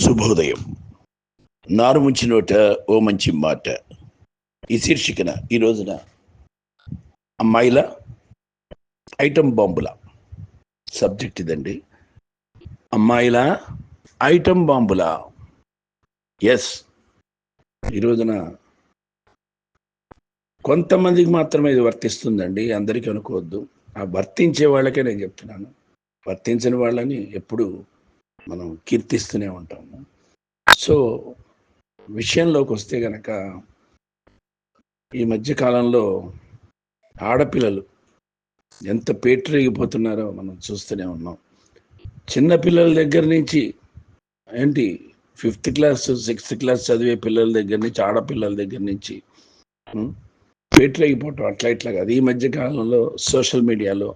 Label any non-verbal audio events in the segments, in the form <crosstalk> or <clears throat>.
శుభోదయం. నారు ముంచి నోట ఓ మంచి మాట. ఈ శీర్షికన ఈ రోజున అమ్మాయిల ఐటమ్ బాంబుల సబ్జెక్ట్ ఇదండి. అమ్మాయిల ఐటమ్ బాంబుల. ఎస్ ఈ రోజున కొంతమందికి మాత్రమే ఇది వర్తిస్తుందండి. అందరికీ అనుకోవద్దు. ఆ వర్తించే వాళ్ళకే నేను చెప్తున్నాను. వర్తించని వాళ్ళని ఎప్పుడు మనం కీర్తిస్తూనే ఉంటాము. సో విషయంలోకి వస్తే గనక ఈ మధ్య కాలంలో ఆడపిల్లలు ఎంత పేటరేగిపోతున్నారో మనం చూస్తూనే ఉన్నాం. చిన్న పిల్లల దగ్గర నుంచి ఏంటి ఫిఫ్త్ క్లాస్ సిక్స్త్ క్లాస్ చదివే పిల్లల దగ్గర నుంచి ఆడపిల్లల దగ్గర నుంచి పేటరేగిపోవటం అట్లా ఇట్లా కాదు. ఈ మధ్య కాలంలో సోషల్ మీడియాలో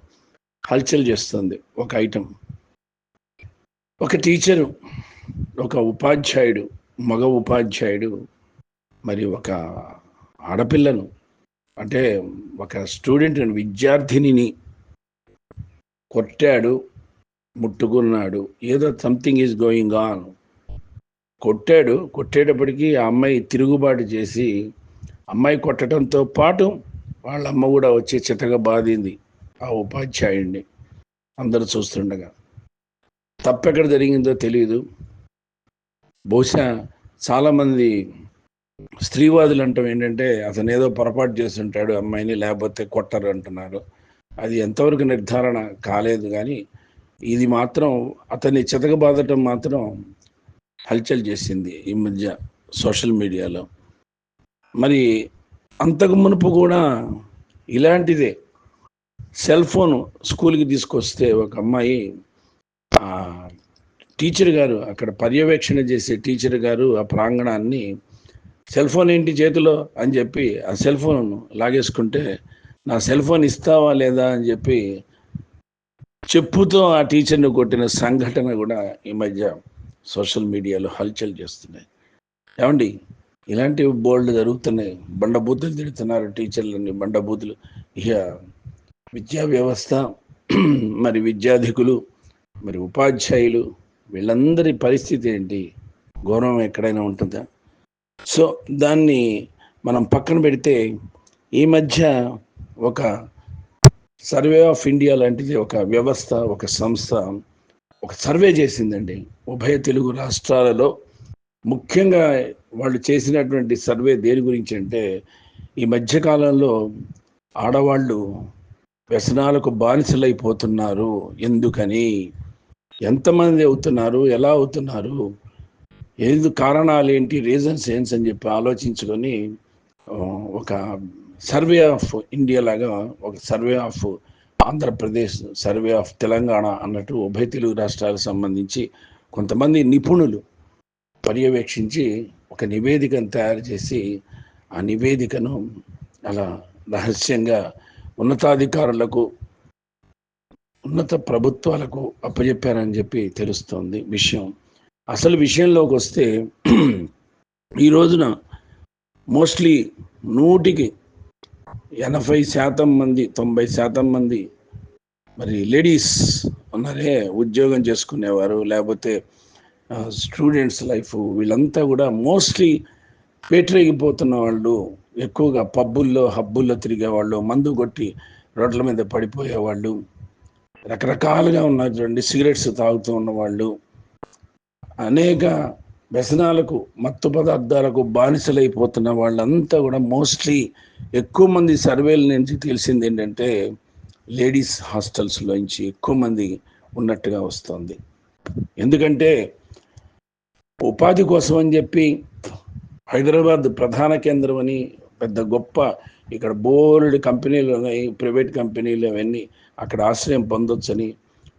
హల్చల్ చేస్తుంది ఒక ఐటమ్. ఒక టీచరు ఒక ఉపాధ్యాయుడు మగ ఉపాధ్యాయుడు మరి ఒక ఆడపిల్లను అంటే ఒక స్టూడెంట్ విద్యార్థినిని కొట్టాడు ముట్టుకున్నాడు ఏదో సంథింగ్ ఈజ్ గోయింగ్ ఆన్ కొట్టాడు కొట్టేటప్పటికీ ఆ అమ్మాయి తిరుగుబాటు చేసి అమ్మాయి కొట్టడంతో పాటు వాళ్ళ అమ్మ కూడా వచ్చి చితగా బాధింది ఆ ఉపాధ్యాయుడిని. అందరూ చూస్తుండగా. తప్పెక్కడ జరిగిందో తెలియదు బహుశా చాలామంది స్త్రీవాదులు అంటాం ఏంటంటే అతను ఏదో పొరపాటు చేస్తుంటాడు అమ్మాయిని లేకపోతే కొట్టరు అంటున్నారు. అది ఎంతవరకు నిర్ధారణ కాలేదు కానీ ఇది మాత్రం అతన్ని చితకబాదటం మాత్రం హల్చల్ చేసింది ఈ మధ్య సోషల్ మీడియాలో. మరి అంతకు మునుపు కూడా ఇలాంటిదే. సెల్ ఫోన్ స్కూల్కి తీసుకొస్తే ఒక అమ్మాయి టీచర్ గారు అక్కడ పర్యవేక్షణ చేసే టీచర్ గారు ఆ ప్రాంగణాన్ని సెల్ ఫోన్ ఏంటి చేతిలో అని చెప్పి ఆ సెల్ ఫోన్ లాగేసుకుంటే నా సెల్ ఫోన్ ఇస్తావా లేదా అని చెప్పి చెప్పుతో ఆ టీచర్ని కొట్టిన సంఘటన కూడా ఈ మధ్య సోషల్ మీడియాలో హల్చల్ చేస్తున్నాయి. ఏమండి? ఇలాంటివి బోల్డ్ జరుగుతున్నాయి. బండబూతులు తిడుతున్నారు టీచర్లని బండబూతులు. ఇక విద్యా వ్యవస్థ మరి విద్యాధికులు మరి ఉపాధ్యాయులు వీళ్ళందరి పరిస్థితి ఏంటి? గౌరవం ఎక్కడైనా ఉంటుందా? సో దాన్ని మనం పక్కన పెడితే ఈ మధ్య ఒక సర్వే ఆఫ్ ఇండియా లాంటిది ఒక వ్యవస్థ ఒక సంస్థ ఒక సర్వే చేసిందండి. ఉభయ తెలుగు రాష్ట్రాలలో ముఖ్యంగా వాళ్ళు చేసినటువంటి సర్వే దేని గురించి అంటే ఈ మధ్యకాలంలో ఆడవాళ్ళు వ్యసనాలకు బానిసలైపోతున్నారు. ఎందుకని? ఎంతమంది అవుతున్నారు? ఎలా అవుతున్నారు? ఏది కారణాలు ఏంటి రీజన్స్ ఏంటి అని చెప్పి ఆలోచించుకొని ఒక సర్వే ఆఫ్ ఇండియా లాగా ఒక survey of Andhra Pradesh survey of Telangana అన్నట్టు ఉభయ తెలుగు రాష్ట్రాలకు సంబంధించి కొంతమంది నిపుణులు పర్యవేక్షించి ఒక నివేదికను తయారు చేసి ఆ నివేదికను అలా రహస్యంగా ఉన్నతాధికారులకు ఉన్నత ప్రభుత్వాలకు అప్పచెప్పారని చెప్పి తెలుస్తోంది విషయం. అసలు విషయంలోకి వస్తే ఈ రోజున మోస్ట్లీ నూటికి ఎనభై శాతం మంది తొంభై శాతం మంది మరి లేడీస్ ఉన్నారే ఉద్యోగం చేసుకునేవారు లేకపోతే స్టూడెంట్స్ లైఫ్ వీళ్ళంతా కూడా మోస్ట్లీ పేటరేగిపోతున్న వాళ్ళు ఎక్కువగా పబ్బుల్లో హబ్బుల్లో తిరిగేవాళ్ళు మందు కొట్టి రోడ్ల మీద పడిపోయేవాళ్ళు. రకరకాలుగా ఉన్నారు చూడండి సిగరెట్స్ తాగుతూ ఉన్నవాళ్ళు. అనేక వ్యసనాలకు మత్తు పదార్థాలకు బానిసలైపోతున్న వాళ్ళంతా కూడా మోస్ట్లీ ఎక్కువ మంది సర్వేల నుంచి తెలిసింది ఏంటంటే లేడీస్ హాస్టల్స్లో నుంచి ఎక్కువ మంది ఉన్నట్టుగా వస్తుంది. ఎందుకంటే ఉపాధి కోసం అని చెప్పి హైదరాబాద్ ప్రధాన కేంద్రం అని పెద్ద గొప్ప ఇక్కడ బోల్డ్ కంపెనీలు ఉన్నాయి ప్రైవేట్ కంపెనీలు అవన్నీ అక్కడ ఆశ్రయం పొందొచ్చని.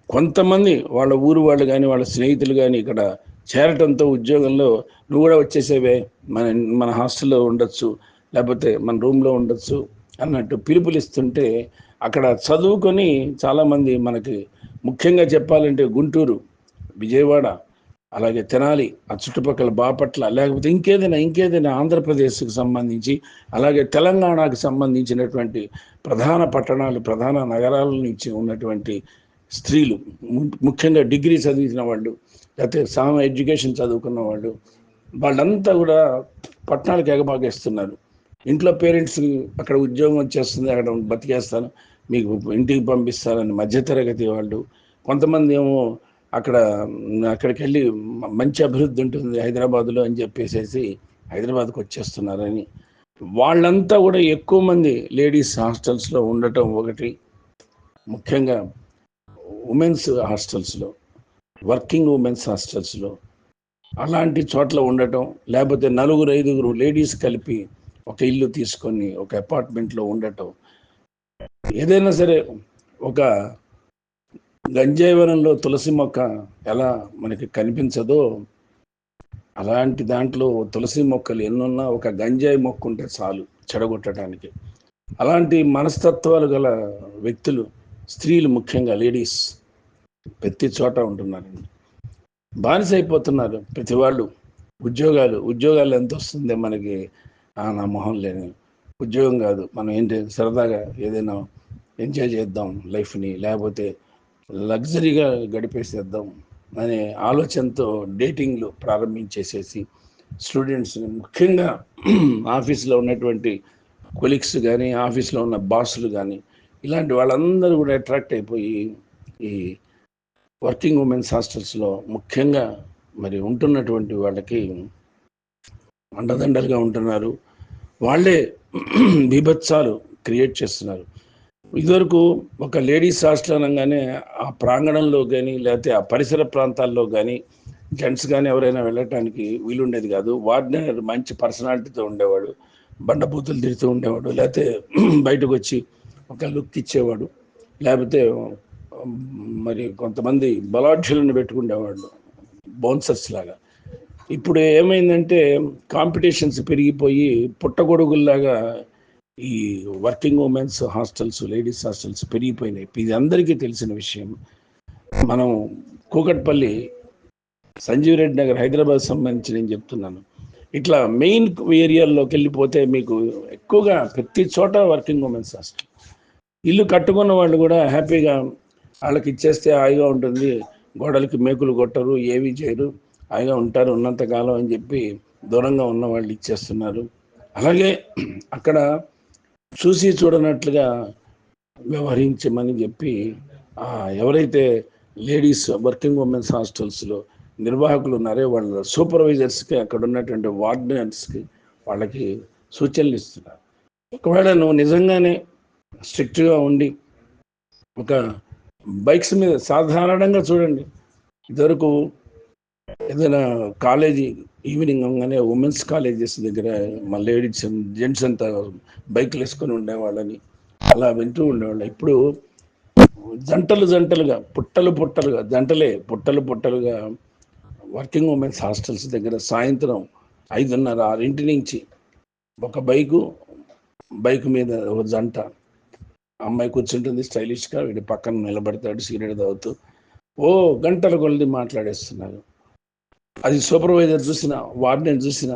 కొంతమంది వాళ్ళ ఊరు వాళ్ళు కానీ వాళ్ళ స్నేహితులు కానీ ఇక్కడ చేరటంతో ఉద్యోగంలో నువ్వు కూడా వచ్చేసేవే మన మన హాస్టల్లో ఉండొచ్చు లేకపోతే మన రూమ్లో ఉండొచ్చు అన్నట్టు పిలుపులు ఇస్తుంటే అక్కడ చదువుకొని చాలామంది మనకి ముఖ్యంగా చెప్పాలంటే గుంటూరు విజయవాడ అలాగే తెనాలి ఆ చుట్టుపక్కల బాపట్ల లేకపోతే ఇంకేదైనా ఇంకేదైనా ఆంధ్రప్రదేశ్కి సంబంధించి అలాగే తెలంగాణకు సంబంధించినటువంటి ప్రధాన పట్టణాలు ప్రధాన నగరాల నుంచి ఉన్నటువంటి స్త్రీలు ము- ముఖ్యంగా డిగ్రీ చదివిన వాళ్ళు లేకపోతే సామ ఎడ్యుకేషన్ చదువుకున్న వాళ్ళు వాళ్ళంతా కూడా పట్టణాలకు ఎగబాగేస్తున్నారు. ఇంట్లో పేరెంట్స్ అక్కడ ఉద్యోగం వచ్చేస్తుంది అక్కడ బతికేస్తాను మీకు ఇంటికి పంపిస్తానని మధ్యతరగతి వాళ్ళు కొంతమంది ఏమో అక్కడ అక్కడికి వెళ్ళి మంచి అభివృద్ధి ఉంటుంది హైదరాబాద్లో అని చెప్పేసేసి హైదరాబాద్కి వచ్చేస్తున్నారని. వాళ్ళంతా కూడా ఎక్కువ మంది లేడీస్ హాస్టల్స్లో ఉండటం ఒకటి. ముఖ్యంగా ఉమెన్స్ హాస్టల్స్లో వర్కింగ్ ఉమెన్స్ హాస్టల్స్లో అలాంటి చోట్ల ఉండటం లేకపోతే నలుగురు ఐదుగురు లేడీస్ కలిపి ఒక ఇల్లు తీసుకొని ఒక అపార్ట్మెంట్లో ఉండటం. ఏదైనా సరే ఒక గంజాయివనంలో తులసి మొక్క ఎలా మనకి కనిపించదో అలాంటి దాంట్లో తులసి మొక్కలు ఎన్నున్నా ఒక గంజాయి మొక్క ఉంటే చాలు చెడగొట్టడానికి. అలాంటి మనస్తత్వాలు గల వ్యక్తులు స్త్రీలు ముఖ్యంగా లేడీస్ ప్రతి చోట ఉంటున్నారండి. బానిస అయిపోతున్నారు ప్రతి వాళ్ళు. ఉద్యోగాలు ఉద్యోగాలు ఎంత వస్తుంది మనకి ఆ, నా మొహం లేని. ఉద్యోగం కాదు. మనం ఏంటి సరదాగా ఏదైనా ఎంజాయ్ చేద్దాం లైఫ్ని లేకపోతే లగ్జరీగా గడిపేసేద్దాం అనే ఆలోచనతో డేటింగ్లు ప్రారంభించేసేసి స్టూడెంట్స్ని ముఖ్యంగా ఆఫీస్లో ఉన్నటువంటి కొలీగ్స్ కానీ ఆఫీస్లో ఉన్న బాసులు కానీ ఇలాంటి వాళ్ళందరూ కూడా అట్రాక్ట్ అయిపోయి ఈ వర్కింగ్ ఉమెన్స్ హాస్టల్స్లో ముఖ్యంగా మరి ఉంటున్నటువంటి వాళ్ళకి అండదండలుగా ఉంటున్నారు. వాళ్ళే <clears throat> బీభత్సాలు క్రియేట్ చేస్తున్నారు. ఇదివరకు ఒక లేడీస్ హాస్టల్ అనగానే ఆ ప్రాంగణంలో కానీ లేకపోతే ఆ పరిసర ప్రాంతాల్లో కానీ జెంట్స్ కానీ ఎవరైనా వెళ్ళటానికి వీలుండేది కాదు. వార్డెనర్ మంచి పర్సనాలిటీతో ఉండేవాడు. బండబూతులు తిడుతూ ఉండేవాడు. లేకపోతే <clears throat> బయటకు వచ్చి ఒక లుక్ ఇచ్చేవాడు. లేకపోతే మరి కొంతమంది బలాఢ్యులను పెట్టుకునేవాళ్ళు బౌన్సర్స్ లాగా. ఇప్పుడు ఏమైందంటే కాంపిటీషన్స్ పెరిగిపోయి పుట్టగొడుగుల్లాగా ఈ working womens hostels ladies hostels పెరిగిపోయినాయి. ఇది అందరికీ తెలిసిన విషయం. మనం కూకట్పల్లి సంజీవ్ రెడ్డి నగర్ హైదరాబాద్ సంబంధించి నేను చెప్తున్నాను. ఇట్లా మెయిన్ ఏరియాల్లోకి వెళ్ళిపోతే మీకు ఎక్కువగా ప్రతి చోట వర్కింగ్ ఉమెన్స్ హాస్టల్. ఇల్లు కట్టుకున్న వాళ్ళు కూడా హ్యాపీగా వాళ్ళకి ఇచ్చేస్తే హాయిగా ఉంటుంది. గోడలకి మేకులు కొట్టరు ఏవి చేయరు. హాయిగా ఉంటారు ఉన్నంతకాలం అని చెప్పి దూరంగా ఉన్న వాళ్ళు ఇచ్చేస్తున్నారు. అలాగే అక్కడ చూసి చూడనట్లుగా వ్యవహరించమని చెప్పి ఎవరైతే లేడీస్ వర్కింగ్ ఉమెన్స్ హాస్టల్స్లో నిర్వాహకులు ఉన్నారో వాళ్ళ సూపర్వైజర్స్కి అక్కడ ఉన్నటువంటి వార్డెనర్స్కి వాళ్ళకి సూచనలు ఇస్తున్నారు. ఒకవేళ నువ్వు నిజంగానే స్ట్రిక్ట్గా ఉండి ఒక బైక్స్ మీద సాధారణంగా చూడండి ఇదివరకు ఏదైనా కాలేజీ ఈవినింగ్ అవగానే ఉమెన్స్ కాలేజెస్ దగ్గర మా లేడీస్ జెంట్స్ అంతా బైక్లు వేసుకొని ఉండేవాళ్ళని. అలా వింటూ ఉండేవాళ్ళు. ఇప్పుడు జంటలు జంటలుగా పుట్టలు పుట్టలుగా జంటలే పుట్టలు పుట్టలుగా వర్కింగ్ ఉమెన్స్ హాస్టల్స్ దగ్గర సాయంత్రం ఐదున్నర ఆరింటి నుంచి ఒక బైకు బైక్ మీద ఒక జంట అమ్మాయి కూర్చుంటుంది స్టైలిష్గా వీడి పక్కన నిలబడతాడు సిగరెట్ తాగుతూ ఓ గంటల కొలది మాట్లాడేస్తున్నారు. అది సూపర్వైజర్ చూసిన వార్డెన్ చూసిన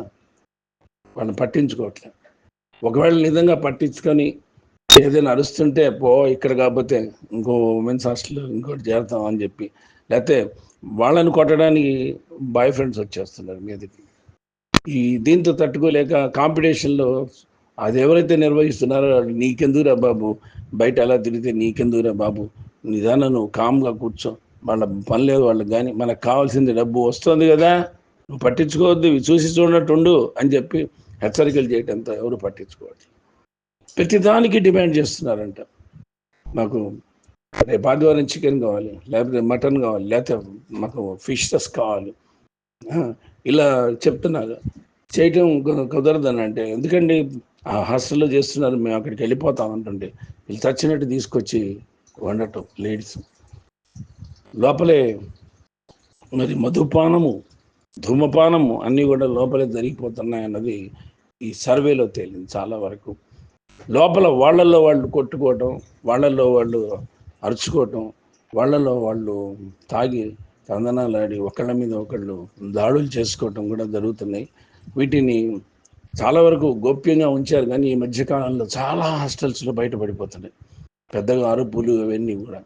వాళ్ళని పట్టించుకోవట్లేదు. ఒకవేళ నిజంగా పట్టించుకొని ఏదైనా అరుస్తుంటే పో ఇక్కడ కాకపోతే ఇంకో ఉమెన్స్ హాస్టల్ ఇంకోటి చేరుతాం అని చెప్పి లేకపోతే వాళ్ళని కొట్టడానికి బాయ్ ఫ్రెండ్స్ వచ్చేస్తున్నారు మీదకి ఈ దీంతో తట్టుకోలేక కాంపిటీషన్లో అది ఎవరైతే నిర్వహిస్తున్నారో నీకెందుకురా బాబు? బయట ఎలా తిరిగితే నీకెందుకురా బాబు? నిదానం నువ్వు కామ్గా కూర్చో. వాళ్ళ పని లేదు వాళ్ళకి కానీ మనకు కావాల్సింది డబ్బు వస్తుంది కదా నువ్వు పట్టించుకోవద్దు ఇవి చూసి చూడనట్టు ఉండు అని చెప్పి హెచ్చరికలు చేయటంతో ఎవరు పట్టించుకోవట్లేదు. ప్రతిదానికి డిమాండ్ చేస్తున్నారంట. మాకు రేపు ఆదివారం చికెన్ కావాలి లేకపోతే మటన్ కావాలి లేకపోతే మాకు ఫిషెస్ కావాలి. ఇలా చెప్తున్నారు. చేయటం కుదరదని అంటే ఎందుకండి ఆ హాస్టల్లో చేస్తున్నారు మేము అక్కడికి వెళ్ళిపోతాం అంటుంటే వీళ్ళు చచ్చినట్టు తీసుకొచ్చి వండటం లేడీస్. లోపలే మరి మధుపానము ధూమపానము అన్నీ కూడా లోపలే జరిగిపోతున్నాయి అన్నది ఈ సర్వేలో తేలింది చాలా వరకు. లోపల వాళ్ళల్లో వాళ్ళు కొట్టుకోవటం వాళ్ళల్లో వాళ్ళు అరుచుకోవటం వాళ్ళలో వాళ్ళు తాగి తందనాలాడి ఒకళ్ళ మీద ఒకళ్ళు దాడులు చేసుకోవటం కూడా జరుగుతున్నాయి. వీటిని చాలా వరకు గోప్యంగా ఉంచారు కానీ ఈ మధ్యకాలంలో చాలా హాస్టల్స్లో బయటపడిపోతున్నాయి. పెద్దగా అరుపులు అవన్నీ కూడా.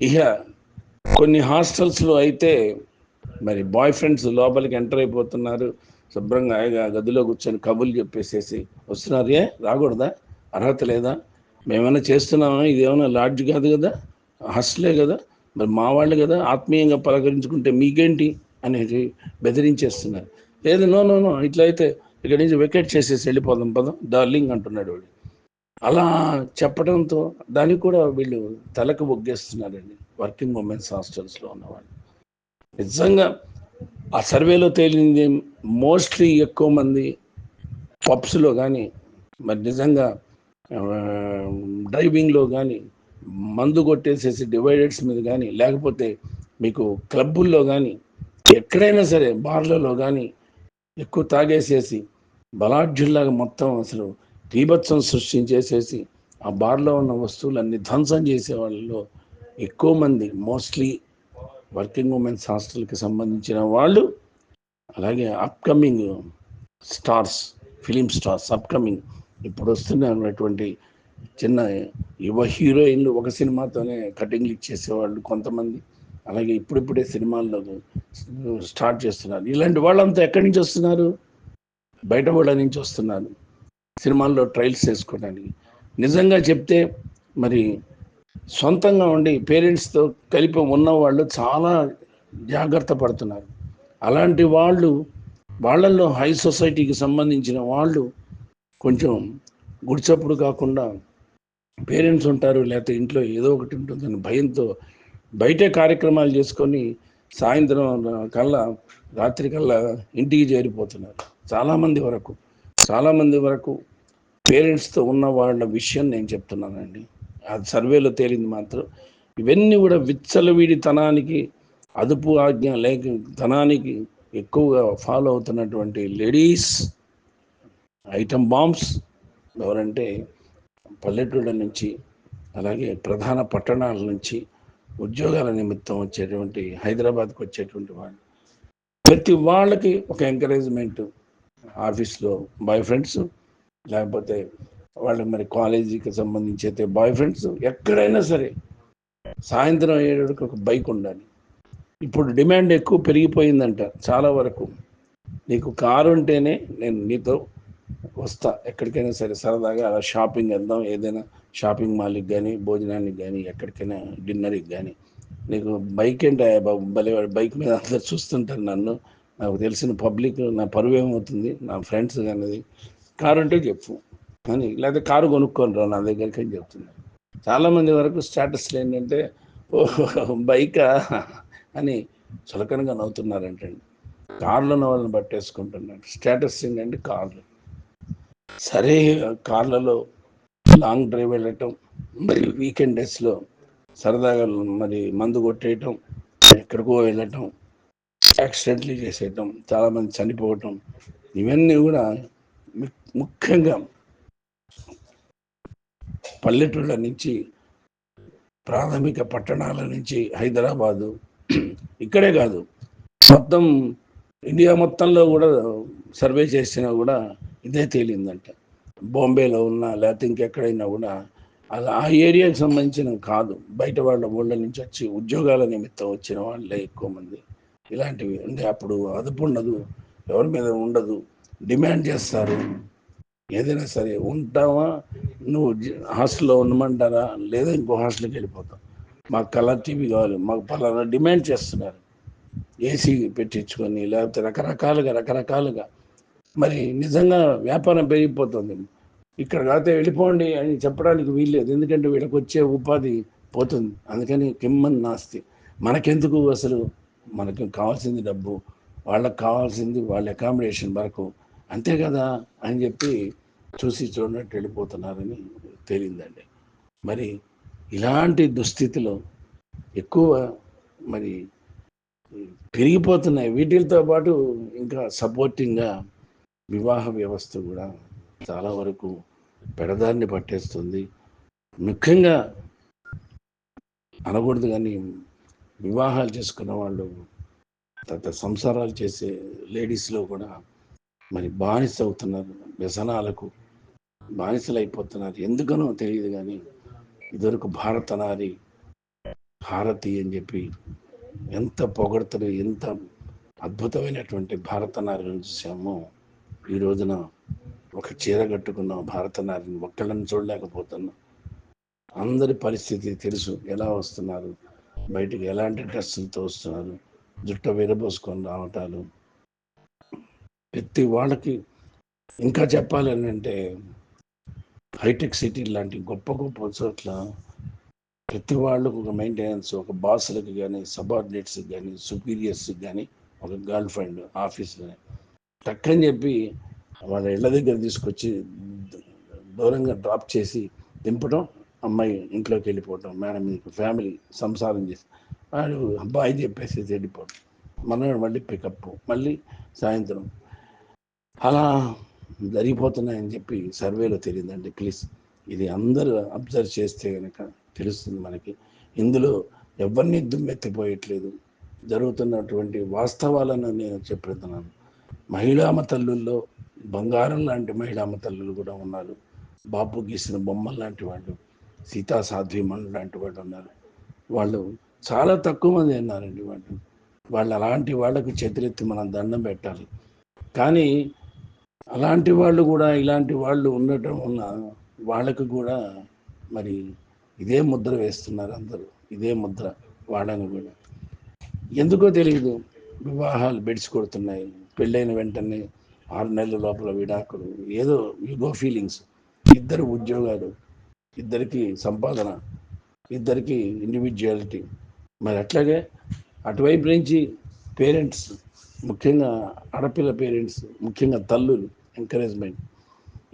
ఇక కొన్ని హాస్టల్స్లో అయితే మరి బాయ్ ఫ్రెండ్స్ లోపలికి ఎంటర్ అయిపోతున్నారు. శుభ్రంగా గదిలో కూర్చొని కబుర్లు చెప్పేసేసి వస్తున్నారు. ఏ రాకూడదా? అర్హత లేదా? మేమైనా చేస్తున్నామా? ఇది ఏమైనా లాడ్జ్ కాదు కదా? హాస్టలే కదా? మరి మా వాళ్ళు కదా? ఆత్మీయంగా పలకరించుకుంటే మీకేంటి? అనేది బెదిరించేస్తున్నారు. లేదు నో నో నో ఇట్లా అయితే ఇక్కడి నుంచి వెకెట్ చేసేసి వెళ్ళిపోదాం పదం డార్లింగ్ అంటున్నాడు వాడు. అలా చెప్పడంతో దానికి కూడా వీళ్ళు తలకు బొగ్గేస్తున్నారండి. వర్కింగ్ ఉమెన్స్ హాస్టల్స్లో ఉన్నవాళ్ళు. నిజంగా ఆ సర్వేలో తేలింది మోస్ట్లీ ఎక్కువ మంది పబ్స్లో కానీ మరి నిజంగా డ్రైవింగ్లో కానీ మందు కొట్టేసేసి డివైడర్స్ మీద కానీ లేకపోతే మీకు క్లబ్బుల్లో కానీ ఎక్కడైనా సరే బార్లలో కానీ ఎక్కువ తాగేసేసి బలాఢ్యుల్లాగా మొత్తం అసలు తీభత్సం సృష్టించేసేసి ఆ బార్లో ఉన్న వస్తువులన్నీ ధ్వంసం చేసే వాళ్ళలో ఎక్కువ మంది మోస్ట్లీ వర్కింగ్ ఉమెన్స్ హాస్టల్కి సంబంధించిన వాళ్ళు అలాగే upcoming stars film stars upcoming ఇప్పుడు వస్తున్నటువంటి చిన్న యువ హీరోయిన్లు ఒక సినిమాతోనే కటింగ్లు ఇచ్చేసేవాళ్ళు కొంతమంది. అలాగే ఇప్పుడిప్పుడే సినిమాల్లో స్టార్ట్ చేస్తున్నారు. ఇలాంటి వాళ్ళంతా ఎక్కడి నుంచి వస్తున్నారు? బయట వాళ్ళ నుంచి వస్తున్నారు. సినిమాల్లో ట్రయల్స్ చేసుకోవడానికి నిజంగా చెప్తే మరి సొంతంగా ఉండి పేరెంట్స్తో కలిపి ఉన్న వాళ్ళు చాలా జాగ్రత్త పడుతున్నారు. అలాంటి వాళ్ళు వాళ్ళల్లో హై సొసైటీకి సంబంధించిన వాళ్ళు కొంచెం గుడిచప్పుడు కాకుండా పేరెంట్స్ ఉంటారు లేకపోతే ఇంట్లో ఏదో ఒకటి ఉంటుందని భయంతో బయటే కార్యక్రమాలు చేసుకొని సాయంత్రం కల్లా రాత్రి కల్లా ఇంటికి చేరిపోతున్నారు. చాలామంది వరకు చాలామంది వరకు పేరెంట్స్తో ఉన్న వాళ్ళ విషయం నేను చెప్తున్నానండి. ఆ సర్వేలో తేలింది మాత్రం. ఇవన్నీ కూడా విచ్చలవిడితనానికి అదుపు ఆజ్ఞ లేక తనానికి ఎక్కువగా ఫాలో అవుతున్నటువంటి లేడీస్ ఐటమ్ బాంబ్స్ ఎవరంటే పల్లెటూళ్ళ నుంచి అలాగే ప్రధాన పట్టణాల నుంచి ఉద్యోగాల నిమిత్తం వచ్చేటువంటి హైదరాబాద్కి వచ్చేటువంటి వాళ్ళు. ప్రతి వాళ్ళకి ఒక ఎంకరేజ్మెంట్ ఆఫీస్లో బాయ్ ఫ్రెండ్స్ లేకపోతే వాళ్ళు మరి కాలేజీకి సంబంధించి అయితే బాయ్ ఫ్రెండ్స్ ఎక్కడైనా సరే సాయంత్రం ఏడుకి ఒక బైక్ ఉండాలి. ఇప్పుడు డిమాండ్ ఎక్కువ పెరిగిపోయిందంట చాలా వరకు. నీకు కారు ఉంటేనే నేను నీతో వస్తా. ఎక్కడికైనా సరే సరదాగా అలా షాపింగ్ వెళ్దాం. ఏదైనా షాపింగ్ మాల్కి కానీ భోజనానికి కానీ ఎక్కడికైనా డిన్నర్కి కానీ నీకు బైక్ ఏంటి బాబు? భలే బైక్ మీద అందరు చూస్తుంటారు నన్ను. నాకు తెలిసిన పబ్లిక్ నా పరువు ఏమవుతుంది నా ఫ్రెండ్స్ అనేది కారు అంటే చెప్పు. అని లేకపోతే కారు కొనుక్కొని రా నా దగ్గరికి అని చెప్తున్నారు చాలామంది వరకు స్టేటస్లు ఏంటంటే ఓ బైకా అని చులకనగా నవ్వుతున్నారంటండి. కార్లో ఉన్న వాళ్ళని పట్టేసుకుంటున్నారు. స్టేటస్ ఏంటంటే కార్లు. సరే కార్లలో లాంగ్ డ్రైవ్ వెళ్ళటం మరి వీకెండ్ డేస్లో సరదాగా మరి మందు కొట్టేయటం ఎక్కడికో వెళ్ళటం యాక్సిడెంట్లు చేసేయటం చాలామంది చనిపోవటం ఇవన్నీ కూడా ము- ముఖ్యంగా పల్లెటూళ్ళ నుంచి ప్రాథమిక పట్టణాల నుంచి హైదరాబాదు ఇక్కడే కాదు. మొత్తం ఇండియా మొత్తంలో కూడా సర్వే చేసినా కూడా ఇదే తేలిందంట. బాంబేలో ఉన్నా లేకపోతే ఇంకెక్కడైనా కూడా అది ఆ ఏరియాకి సంబంధించిన కాదు. బయట వాళ్ళ ఊళ్ళ నుంచి వచ్చి ఉద్యోగాల నిమిత్తం వచ్చిన వాళ్ళే ఎక్కువ మంది. ఇలాంటివి. అంటే అప్పుడు అదుపు ఉండదు ఎవరి మీద ఉండదు. డిమాండ్ చేస్తారు. ఏదైనా సరే ఉంటావా? నువ్వు హాస్టల్లో ఉండమంటారా? లేదా ఇంకో హాస్టల్కి వెళ్ళిపోతాం మాకు కలర్ టీవీ కావాలి. మాకు పలానా డిమాండ్ చేస్తున్నారు. ఏసీ పెట్టించుకొని లేకపోతే రకరకాలుగా రకరకాలుగా. మరి నిజంగా వ్యాపారం పెరిగిపోతుంది. ఇక్కడ కాకపోతే వెళ్ళిపోండి అని చెప్పడానికి వీల్లేదు. ఎందుకంటే వీళ్ళకి వచ్చే ఉపాధి పోతుంది. అందుకని కిమ్మన్ నాస్తి. మనకెందుకు అసలు? మనకు కావాల్సింది డబ్బు. వాళ్ళకి కావాల్సింది వాళ్ళ అకామిడేషన్ వరకు అంతే కదా అని చెప్పి చూసి చూడనట్టు వెళ్ళిపోతున్నారని తేలిందండి. మరి ఇలాంటి దుస్థితిలో ఎక్కువ మరి పెరిగిపోతున్నాయి. వీటితో పాటు ఇంకా సపోర్టింగ్గా వివాహ వ్యవస్థ కూడా చాలా వరకు పెడదారిని పట్టేస్తుంది. ముఖ్యంగా అనకూడదు కానీ వివాహాలు చేసుకున్న వాళ్ళు తర్వాత సంసారాలు చేసే లేడీస్లో కూడా మరి బానిస అవుతున్నారు వ్యసనాలకు బానిసలు అయిపోతున్నారు ఎందుకనో తెలియదు కానీ ఇదివరకు భారత నారి భారతి అని చెప్పి ఎంత పొగడతలు ఎంత అద్భుతమైనటువంటి భారత నారిని చూసామో ఈ రోజున ఒక చీర కట్టుకున్న భారత నారిని ఒక్కళ్ళని చూడలేకపోతున్నాం. అందరి పరిస్థితి తెలుసు. ఎలా వస్తున్నారు? బయటికి ఎలాంటి డ్రెస్సులతో వస్తున్నారు? జుట్ట విరబోసుకొని రావటాలు ప్రతి వాళ్ళకి ఇంకా చెప్పాలని అంటే హైటెక్ సిటీ లాంటి గొప్ప గొప్ప చోట్ల ప్రతి వాళ్ళకు ఒక మెయింటెనెన్స్ ఒక బాసులకు కానీ సబార్డినేట్స్కి కానీ సుపీరియర్స్కి కానీ ఒక గర్ల్ ఫ్రెండ్ ఆఫీస్లో టక్కని చెప్పి వాళ్ళ ఇళ్ళ దగ్గర తీసుకొచ్చి దూరంగా డ్రాప్ చేసి దింపడం అమ్మాయి ఇంట్లోకి వెళ్ళిపోవటం మేడం మీకు ఫ్యామిలీ సంసారం చేసి వాడు అబ్బాయి చెప్పేసి వెళ్ళిపోవడం మనం మళ్ళీ పికప్ మళ్ళీ సాయంత్రం అలా జరిగిపోతున్నాయని చెప్పి సర్వేలో తెలియదండి ప్లీజ్ ఇది అందరూ అబ్జర్వ్ చేస్తే కనుక తెలుస్తుంది మనకి. ఇందులో ఎవరిని దుమ్మెత్తిపోయట్లేదు. జరుగుతున్నటువంటి వాస్తవాలను నేను చెప్తున్నాను మహిళామ తల్లుల్లో బంగారం లాంటి మహిళామ తల్లులు కూడా ఉన్నారు. బాపు గీసిన బొమ్మలు లాంటి వాళ్ళు సీతా సాధ్వీమణులు లాంటి వాళ్ళు ఉన్నారు. వాళ్ళు చాలా తక్కువ మంది ఉన్నారండి వాళ్ళు. వాళ్ళు అలాంటి వాళ్ళకు చేతులెత్తి మనం దండం పెట్టాలి. కానీ అలాంటి వాళ్ళు కూడా ఇలాంటి వాళ్ళు ఉండటం వల్ల వాళ్ళకు కూడా మరి ఇదే ముద్ర వేస్తున్నారు అందరూ. ఇదే ముద్ర వాళ్ళని కూడా. ఎందుకో తెలియదు వివాహాలు బెడిసి కొడుతున్నాయి. పెళ్ళైన వెంటనే ఆరు నెలల లోపల విడాకులు ఏదో యుగో ఫీలింగ్స్ ఇద్దరు ఉద్యోగాలు ఇద్దరికి సంపాదన ఇద్దరికి ఇండివిజువాలిటీ మరి అట్లాగే అటువైపు నుంచి పేరెంట్స్ ముఖ్యంగా ఆడపిల్ల పేరెంట్స్ ముఖ్యంగా తల్లులు ఎంకరేజ్మెంట్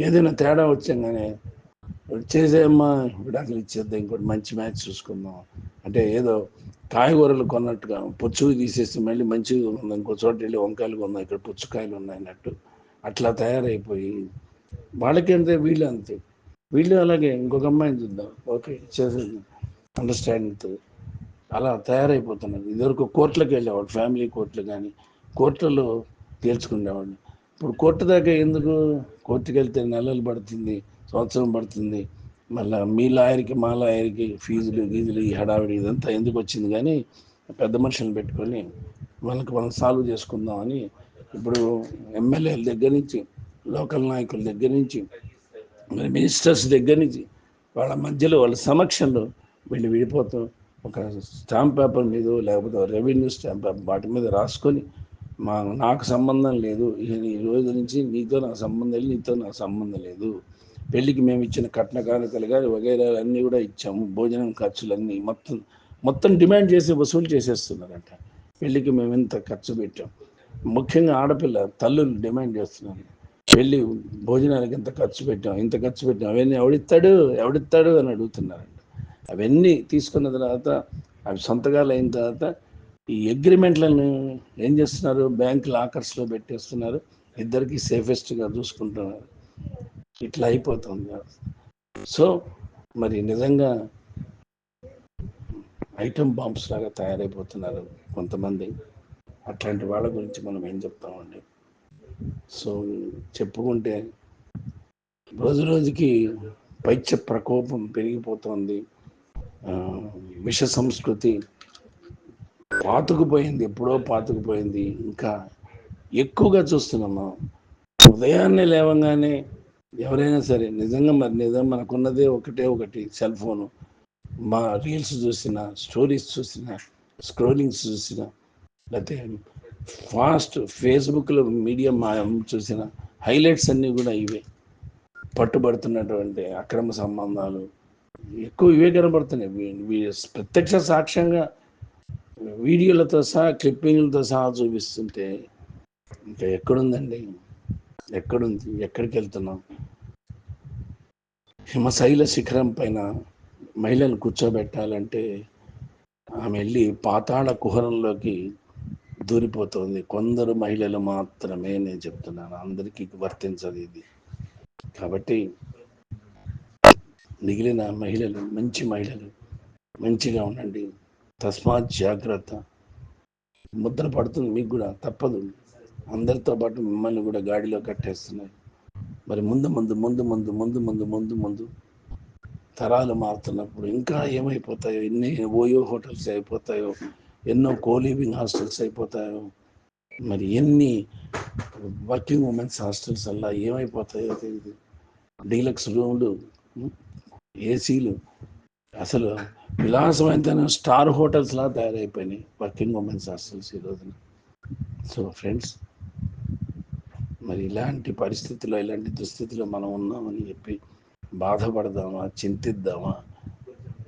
ఏదైనా తేడా వచ్చాగానే చేసేమ్మా విడాకులు ఇచ్చేద్దాం ఇంకోటి మంచి మ్యాచ్ చూసుకుందాం. అంటే ఏదో కాయగూరలు కొన్నట్టుగా పుచ్చు తీసేసి మళ్ళీ మంచిగా ఉంది ఇంకో చోట వెళ్ళి వంకాయలు కొందాం ఇక్కడ పుచ్చుకాయలు ఉన్నాయి అన్నట్టు అట్లా తయారైపోయి వాళ్ళకి అంతే వీళ్ళు అంతే. వీళ్ళు అలాగే ఇంకొక అమ్మాయిని చూద్దాం. ఓకే చేసేది అండర్స్టాండింగ్తో అలా తయారైపోతున్నారు. ఇదివరకు కోర్టులకు వెళ్ళేవాడు ఫ్యామిలీ కోర్టులు కానీ కోర్టులలో తేల్చుకునేవాడిని. ఇప్పుడు కోర్టు దాకా ఎందుకు? కోర్టుకి వెళ్తే నెలలు పడుతుంది సంవత్సరం పడుతుంది. మళ్ళీ మీ లాయర్కి మా లాయర్కి ఫీజులు గీజులు ఈ హడావిడి ఇదంతా ఎందుకు వచ్చింది కానీ పెద్ద మనుషులను పెట్టుకొని వాళ్ళకి మనం సాల్వ్ చేసుకుందామని ఇప్పుడు ఎమ్మెల్యేల దగ్గర నుంచి లోకల్ నాయకుల దగ్గర నుంచి మరి మినిస్టర్స్ దగ్గర నుంచి వాళ్ళ మధ్యలో వాళ్ళ సమక్షంలో వీళ్ళు విడిపోతాం ఒక స్టాంప్ పేపర్ మీద లేకపోతే రెవెన్యూ స్టాంప్ పేపర్ వాటి మీద రాసుకొని మా నాకు సంబంధం లేదు. ఈ రోజు నుంచి నీతో నాకు సంబంధం లేదు నీతో నాకు సంబంధం లేదు. పెళ్ళికి మేము ఇచ్చిన కట్న కానుకలు కానీ వగైరా అన్నీ కూడా ఇచ్చాము. భోజనం ఖర్చులన్నీ మొత్తం మొత్తం డిమాండ్ చేసి వసూలు చేసేస్తున్నారంట. పెళ్ళికి మేము ఇంత ఖర్చు పెట్టాం. ముఖ్యంగా ఆడపిల్ల తల్లులు డిమాండ్ చేస్తున్నారు. పెళ్ళి భోజనానికి ఇంత ఖర్చు పెట్టాం ఇంత ఖర్చు పెట్టాం. అవన్నీ ఎవడిస్తాడు ఎవడిస్తాడు అని అడుగుతున్నారంట. అవన్నీ తీసుకున్న తర్వాత అవి సొంతకాలు అయిన తర్వాత ఈ అగ్రిమెంట్లను ఏం చేస్తున్నారు? బ్యాంక్ లాకర్స్లో పెట్టేస్తున్నారు. ఇద్దరికి సేఫెస్ట్గా చూసుకుంటున్నారు. ఇట్లా అయిపోతుంది. సో మరి నిజంగా ఐటమ్ బాంబ్స్ లాగా తయారైపోతున్నారు కొంతమంది. అట్లాంటి వాళ్ళ గురించి మనం ఏం చెప్తామండి? సో చెప్పుకుంటే రోజు రోజుకి పైత్య ప్రకోపం పెరిగిపోతుంది. విష సంస్కృతి పాతుకుపోయింది ఎప్పుడో పాతుకుపోయింది. ఇంకా ఎక్కువగా చూస్తున్నాము ఉదయాన్నే లేవగానే ఎవరైనా సరే నిజంగా మరి నిజం మనకున్నదే ఒకటే ఒకటి సెల్ ఫోను. మా రీల్స్ చూసిన స్టోరీస్ చూసిన స్క్రోలింగ్స్ చూసిన లేకపోతే ఫాస్ట్ ఫేస్బుక్లో మీడియా మా చూసిన హైలైట్స్ అన్నీ కూడా ఇవే. పట్టుబడుతున్నటువంటి అక్రమ సంబంధాలు ఎక్కువ ఇవే కనబడుతున్నాయి. ప్రత్యక్ష సాక్ష్యంగా వీడియోలతో సహా క్లిప్పింగ్లతో సహా చూపిస్తుంటే ఇంకా ఎక్కడుందండి? ఎక్కడుంది? ఎక్కడికి వెళ్తున్నాం హిమశైల శిఖరం పైన మహిళను కూర్చోబెట్టాలంటే ఆమె వెళ్ళి పాతాళ కుహరంలోకి దూరిపోతుంది. కొందరు మహిళలు మాత్రమే నేను చెప్తున్నాను. అందరికీ వర్తించదు ఇది. కాబట్టి మిగిలిన మహిళలు మంచి మహిళలు మంచిగా ఉండండి. తస్మాత్ జాగ్రత్త. ముద్ర పడుతుంది మీకు కూడా తప్పదు. అందరితో పాటు మిమ్మల్ని కూడా గాడిలో కట్టేస్తున్నాయి. మరి ముందు ముందు ముందు ముందు ముందు ముందు ముందు ముందు తరాలు మారుతున్నప్పుడు ఇంకా ఏమైపోతాయో ఎన్ని ఓయో హోటల్స్ అయిపోతాయో ఎన్నో కోలీవింగ్ హాస్టల్స్ అయిపోతాయో మరి ఎన్ని వర్కింగ్ ఉమెన్స్ హాస్టల్స్ అలా ఏమైపోతాయో తెలియదు డీలక్స్ రూమ్లు ఏసీలు అసలు విలాసమైన స్టార్ హోటల్స్ లా తయారైపోయినాయి వర్కింగ్ ఉమెన్స్ హాస్టల్స్ ఈ రోజున. సో ఫ్రెండ్స్ మరి ఇలాంటి పరిస్థితిలో ఇలాంటి దుస్థితిలో మనం ఉన్నామని చెప్పి బాధపడదామా చింతిద్దామా?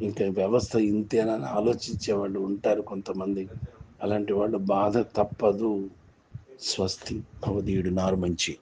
ఇంకా వ్యవస్థ ఇంతేనని ఆలోచించే వాళ్ళు ఉంటారు కొంతమంది. అలాంటి వాళ్ళు బాధ తప్పదు. స్వస్తి. భవదీయుడు నారు మంచి.